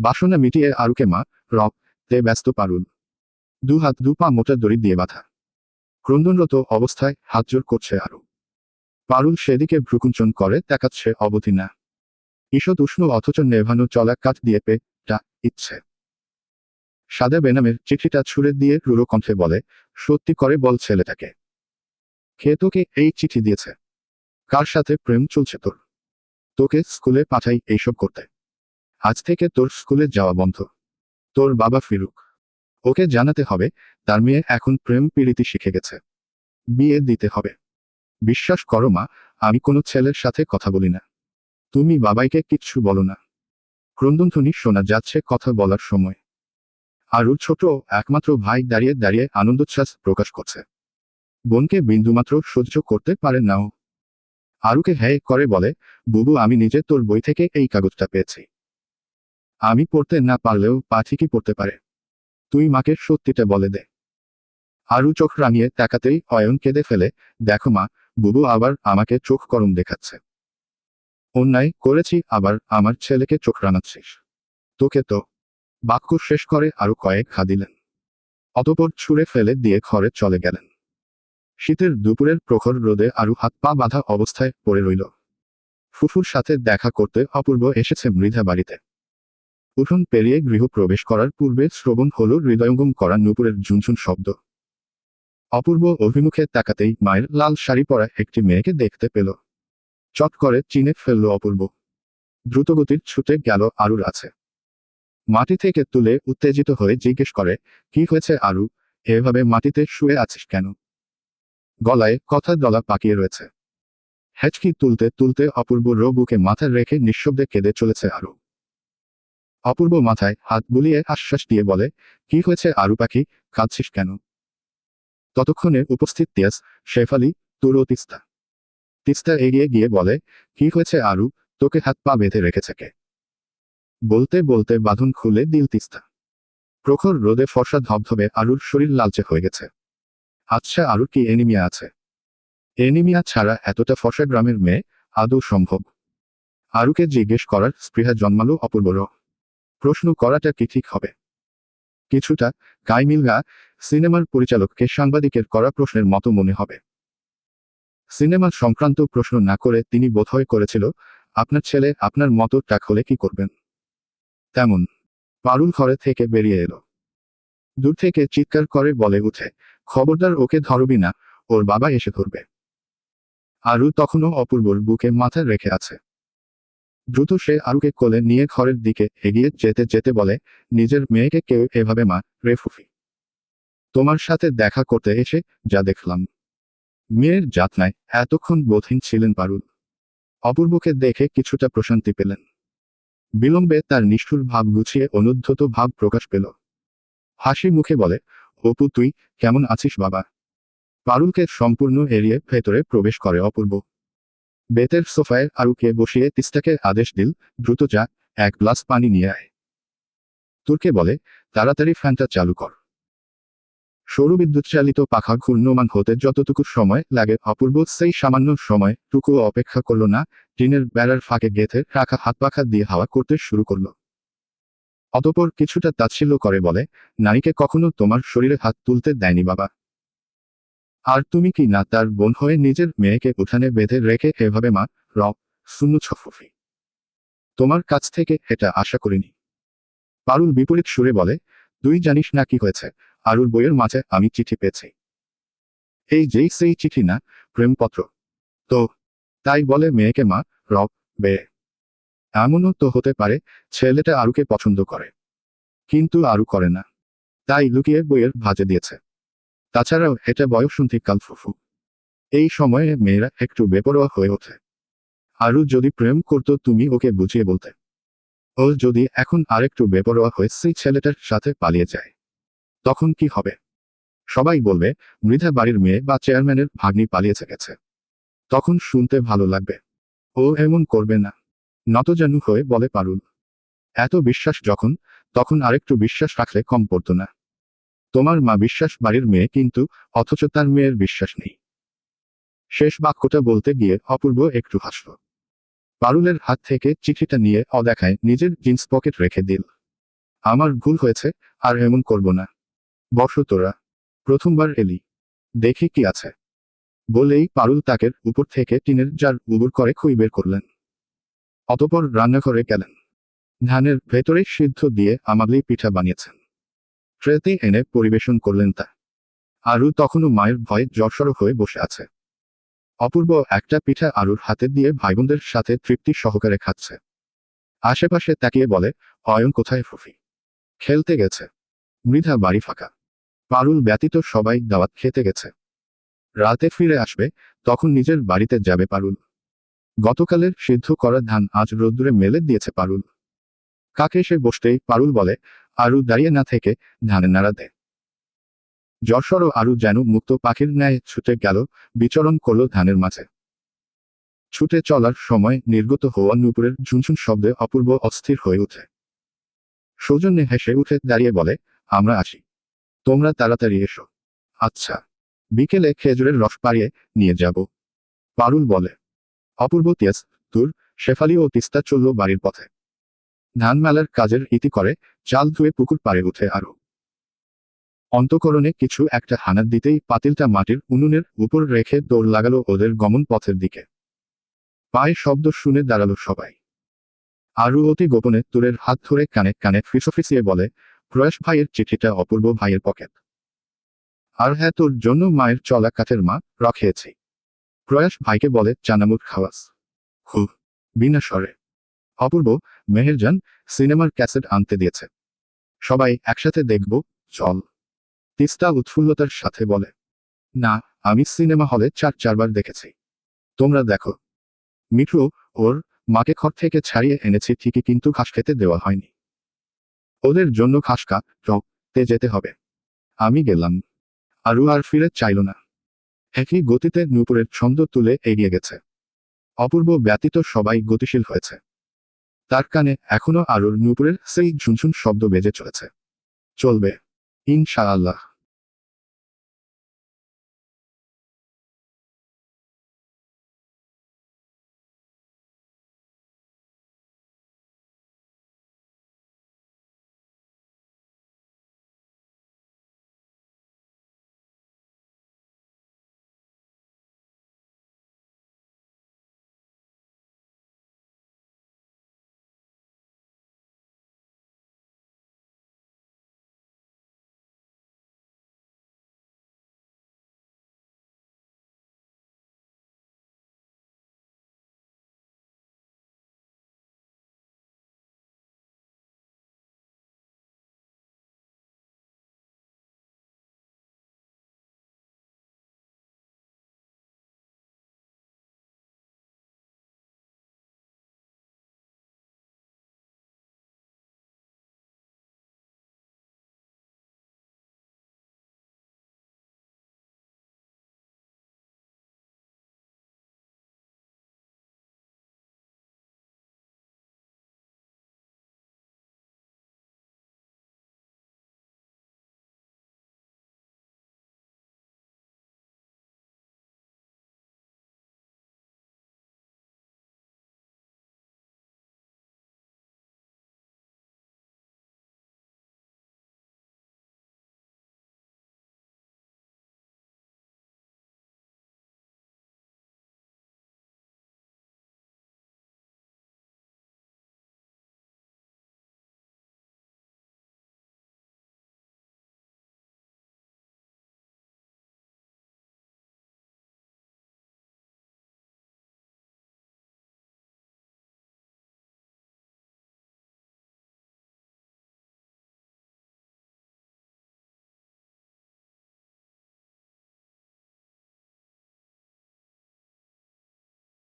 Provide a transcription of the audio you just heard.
বাসনা মিটিয়ে আরুকে মা, রব, তে ব্যস্ত পারুল। দু হাত, দু পা মোটা দড়ি দিয়ে বাঁধা। ক্রন্দনরত অবস্থায় হাত জোর করছে আরু। পারুল সেদিকে ভ্রুকুঞ্চন করে, তাকাচ্ছে অবধি না ঈষৎ উষ্ণ অথচ নেভানো চলা কাঠ দিয়ে পেটা ইচ্ছে। সাদা বেনামের চিঠিটা ছুড়ে দিয়ে রুরো কণ্ঠে বলে, সত্যি করে বল ছেলেটাকে। কে তোকে এই চিঠি দিয়েছে? কার সাথে প্রেম চলছে তোর? তোকে স্কুলে পাঠাই এইসব করতে। আজ থেকে তোর স্কুলে যাওয়া বন্ধ। তোর বাবা ফিরুক। ওকে জানাতে হবে, তার মেয়ে এখন প্রেম পীড়িতি শিখে গেছে। বিয়ে দিতে হবে। বিশ্বাস করো মা, আমি কোনো ছেলের সাথে কথা বলি না। তুমি বাবাইকে কিচ্ছু বলো না। ক্রন্দনধ্বনি শোনা যাচ্ছে কথা বলার সময়। আরও ছোট, একমাত্র ভাই দাঁড়িয়ে দাঁড়িয়ে আনন্দোচ্ছ্বাস প্রকাশ করছে। বোনকে বিন্দুমাত্র সহ্য করতে পারে নাও। আরুকে হ্যাঁ করে বলে, বুবু, আমি নিজে তোর বই থেকে এই কাগজটা পেয়েছি। আমি পড়তে না পারলেও পা ঠিকই পড়তে পারে। তুই মাকে সত্যিটা বলে দে। আরু চোখ রাঙিয়ে তাকাতেই অয়ন কেঁদে ফেলে, দেখো মা, বুবু আবার আমাকে চোখ করম দেখাচ্ছে। অন্যায় করেছি, আবার আমার ছেলেকে চোখ রাঙাচ্ছিস। তোকে তো বাক্য শেষ করে আরও কয়েক খা দিলেন। অতপর ছুঁড়ে ফেলে দিয়ে ঘরে চলে গেলেন। শীতের দুপুরের প্রখর রোদে আরু হাত পা বাঁধা অবস্থায় পড়ে রইল। ফুফুর সাথে দেখা করতে অপূর্ব এসেছে মৃধা বাড়িতে। উঠোন পেরিয়ে গৃহ প্রবেশ করার পূর্বে শ্রবণ হল হৃদয়ঙ্গম করা নুপুরের ঝুনঝুন শব্দ। অপূর্ব অভিমুখে তাকাতেই মায়ের লাল শাড়ি পরা একটি মেয়েকে দেখতে পেল। চট করে চিনে ফেলল অপূর্ব। দ্রুতগতির ছুটে গেল আরুর আছে মাটি থেকে তুলে উত্তেজিত হয়ে জিজ্ঞেস করে, কি হয়েছে আরু? এভাবে মাটিতে শুয়ে আছিস কেন? গলায় কথা দলা পাকিয়ে রয়েছে। হেঁচকি তুলতে তুলতে অপূর্ব রো বুকে মাথা রেখে নিঃশব্দে কেঁদে চলেছে আরু। অপূর্ব মাথায় হাত বুলিয়ে আশ্বাস দিয়ে বলে, কি হয়েছে আরু পাখি? কাঁদছিস কেন? ততক্ষণে উপস্থিত তিয়াস, শেফালি, তুরো তিস্তা। তিস্তা এগিয়ে গিয়ে বলে, কি হয়েছে আরু? তোকে হাত পা বেঁধে রেখেছে কে? বলতে বলতে বাঁধন খুলে দিল তিস্তা। প্রখর রোদে ফর্সা ধবধবে আরুর শরীর লালচে হয়ে গেছে। আচ্ছা আরুর কি এনিমিয়া আছে? এনিমিয়া ছাড়া এতটা ফর্সা গ্রামের মেয়ে আদৌ সম্ভব? আরুকে জিজ্ঞেস করার স্পৃহা জন্মালো অপূর্বর প্রশ্ন করাটা কি ঠিক হবে? কিছুটা কাইমিলগা সিনেমার পরিচালককে সাংবাদিকের করা প্রশ্নের মতো মনে হবে। সিনেমা সংক্রান্ত প্রশ্ন না করে তিনি বোধহয় করেছিল, আপনার ছেলে আপনার মতো টাক হলে কি করবেন? তেমন। পারুল ঘরে থেকে বেরিয়ে এলো। দূর থেকে চিৎকার করে বলে উঠে, খবরদার ওকে ধরবি না, ওর বাবা এসে ধরবে। আরু তখনও অপূর্বর বুকে মাথা রেখে আছে। দ্রুত সে আরুকে কোলে নিয়ে ঘরের দিকে এগিয়ে যেতে যেতে বলে, নিজের মেয়েকে কেউ এভাবে মা, রে ফুফি। তোমার সাথে দেখা করতে এসে যা দেখলাম। মেয়ের যাতনায় এতক্ষণ বোধহীন ছিলেন পারুল অপূর্বকে দেখে কিছুটা প্রশান্তি পেলেন। বিলম্বে তার নিষ্ঠুর ভাব গুছিয়ে অনুদ্ধত ভাব প্রকাশ পেল। হাসি মুখে বলে, অপু, তুই কেমন আছিস বাবা? পারুলকে সম্পূর্ণ এড়িয়ে ভেতরে প্রবেশ করে অপূর্ব। বেতের সোফায় আরুকে বসিয়ে তিস্তাকে আদেশ দিল, দ্রুত যা, এক গ্লাস পানি নিয়ে আয়। তুর্কে বলে, তাড়াতাড়ি ফ্যানটা চালু কর। সৌরবিদ্যুৎ চালিত পাখা ঘূর্ণমান হতে যতটুকু সময় লাগে, অপূর্ব সেই সামান্য সময় টুকু অপেক্ষা করল না, টিনের বেড়ার ফাঁকে গেথে রাখা হাত পাখা দিয়ে হাওয়া করতে শুরু করল। অতপর কিছুটা তাচ্ছিল্য করে বলে, নারীকে কখনো তোমার শরীরে হাত তুলতে দেয়নি বাবা। আর তুমি কি না তার বোন হয়ে নিজের মেয়েকে উঠানে বেঁধে রেখে এভাবে মা রব শূন্য ছফুফি তোমার কাছ থেকে এটা আশা করিনি। পারুল বিপরীত সুরে বলে, তুই জানিস না কি হয়েছে? আরুর বইয়ের মাঝে আমি চিঠি পেয়েছি। এই যেই সেই চিঠি না, প্রেমপত্র। তো, তাই বলে মেয়েকে মা রব বে। এমনও তো হতে পারে, ছেলেটা আরুকে পছন্দ করে। কিন্তু আরু করে না। তাই লুকিয়ে বইয়ের ভাজে দিয়েছে। তাছাড়াও এটা বয়সন্ধিকাল ফুফু। এই সময়ে মেয়েরা একটু বেপরোয়া হয়ে ওঠে। আরু যদি প্রেম করত তুমি ওকে বুঝিয়ে বলতে। ও যদি এখন আরেকটু বেপরোয়া হয়ে সেই ছেলেটার সাথে পালিয়ে যায়। তখন কি হবে? সবাই বলবে, মৃধা বাড়ির মেয়ে বা চেয়ারম্যানের ভাগ্নি পালিয়েছে গেছে। তখন শুনতে ভালো লাগবে। ও এমন করবে না। নতজানু হয়ে বলে পারুল। এত বিশ্বাস যখন, তখন আরেকটু বিশ্বাস রাখলে কম পড়তো না। তোমার মা বিশ্বাস বাড়ির মেয়ে কিন্তু, অথচ তার মেয়ের বিশ্বাস নেই। শেষ বাক্যটা বলতে গিয়ে অপূর্ব একটু হাসল। পারুলের হাত থেকে চিঠিটা নিয়ে অদেখায় নিজের জিন্স পকেট রেখে দিল। আমার ভুল হয়েছে, আর এমন করব না। বস তোরা। প্রথমবার এলি। দেখি কি আছে। বলেই পারুল তাকের উপর থেকে টিনের জার উবুর করে খুই বের করলেন। অতপর রান্নাঘরে গেলেন। ধানের ভেতরে সিদ্ধ দিয়ে আমাবলি পিঠা বানিয়েছেন। ট্রেতে এনে পরিবেশন করলেন তা। আরু তখনও মায়ের ভয়ে জর্সর হয়ে বসে আছে। অপূর্ব একটা পিঠা আরুর হাতে দিয়ে ভাইবোনদের সাথে তৃপ্তি সহকারে খাচ্ছে। আশেপাশে তাকিয়ে বলে, অয়ন কোথায় ফুফি? খেলতে গেছে। মৃধা বাড়ি ফাঁকা। পারুল ব্যতীত সবাই দাওয়াত খেতে গেছে। রাতে ফিরে আসবে, তখন নিজের বাড়িতে যাবে পারুল। গতকালের সিদ্ধ করা ধান আজ রোদ্দুরে মেলে দিয়েছে পারুল। কাকে সে বসতেই পারুল বলে আরু দাঁড়িয়ে না থেকে ধানে নাড়া দেয়। যশোর ও আরু যেন মুক্ত পাখির ন্যায় ছুটে গেল, বিচরণ করল ধানের মাঝে। ছুটে চলার সময় নির্গত হওয়া নুপুরের ঝুনঝুন শব্দে অপূর্ব অস্থির হয়ে ওঠে। সৌজন্যে হেসে উঠে দাঁড়িয়ে বলে, আমরা আসি তোমরা তাড়াতাড়ি এসো। আচ্ছা বিকেলে খেজুরের রস পাড়িয়ে নিয়ে যাব। পারুল বলে, অপূর্ব তিয়াস তুর শেফালি ও তিস্তা চলল বাড়ির পথে। ধান মেলার কাজের ইতি করে, চাল ধুয়ে পুকুর পাড়ে উঠে আরও। অন্তকরণে কিছু একটা হানাত দিতেই পাতিলটা মাটির উনুনের উপর রেখে দৌড় লাগালো ওদের গমন পথের দিকে। পায়ে শব্দ শুনে দাঁড়াল সবাই। আরু অতি গোপনে তুরের হাত ধরে কানে কানে ফিসফিসিয়ে বলে, প্রয়াস ভাইয়ের চিঠিটা অপূর্ব ভাইয়ের পকেট। আর হ্যাঁ তোর জন্য মায়ের চলা কাঠের মা রখেছি প্রয়াস ভাইকে বলে চানামুট খাওয়াস। হু বিনা স্বরে। অপূর্ব, মেহেরজান সিনেমার ক্যাসেট আনতে দিয়েছে। সবাই একসাথে দেখব, চল। তিস্তা উৎফুল্লতার সাথে বলে, না, আমি সিনেমা হলে চার চারবার দেখেছি। তোমরা দেখো। মিঠু, ওর মাকে ঘর থেকে ছাড়িয়ে এনেছি ঠিকই কিন্তু ঘাস খেতে দেওয়া হয়নি। ওদের জন্য ঘাসকা তে যেতে হবে। আমি গেলাম। আরু আর ফিরে চাইল না। একই গতিতে নূপুরের ছন্দ তুলে এগিয়ে গেছে। অপূর্ব ব্যতীত সবাই গতিশীল হয়েছে। তার কানে এখনও আরুর নূপুরের সেই ঝুনঝুন শব্দ বেজে চলেছে। চলবে। ইনশাআল্লাহ।